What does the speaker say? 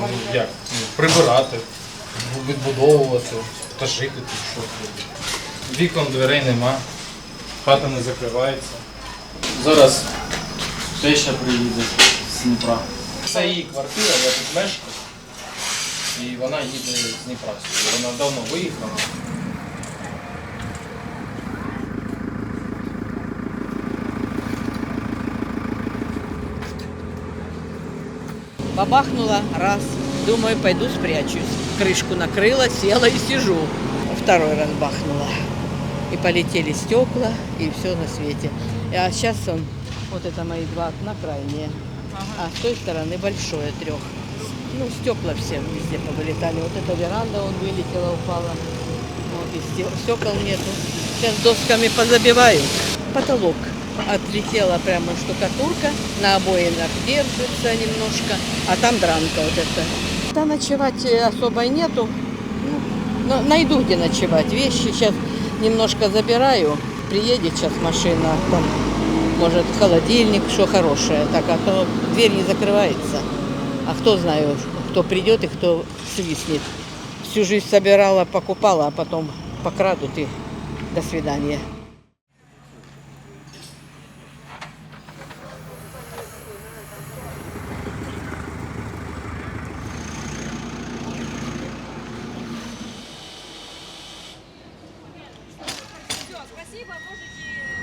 Ну, як? Ну, Прибирати, відбудовувати та жити тут що. Вікон дверей нема, хата не закривається. Зараз теща приїде з Дніпра. Це її квартира, я тут мешкаю. І вона їде з Дніпра. Вона давно виїхала. Бабахнула раз. Думаю, пойду спрячусь. Крышку накрыла, села и сижу. Второй раз бахнула. И полетели стекла, и все на свете. А сейчас он, вот это мои два окна крайние. А с той стороны большое трех. Ну, стекла все везде повылетали. Вот эта веранда, он вылетела, упала. Вот, и стек- стекол нету. Сейчас досками позабиваю. Потолок. Отлетела прямо штукатурка, на обоинах держится немножко, а там дранка вот эта. Да ночевать э, особо нету. Ну, но найду где ночевать. Вещи сейчас немножко забираю. Приедет сейчас машина, там, может, холодильник, что хорошее. Так, а то дверь не закрывается. А кто знает, кто придет и кто свистнет. Всю жизнь собирала, покупала, а потом покрадут и до свидания. спасибо, можете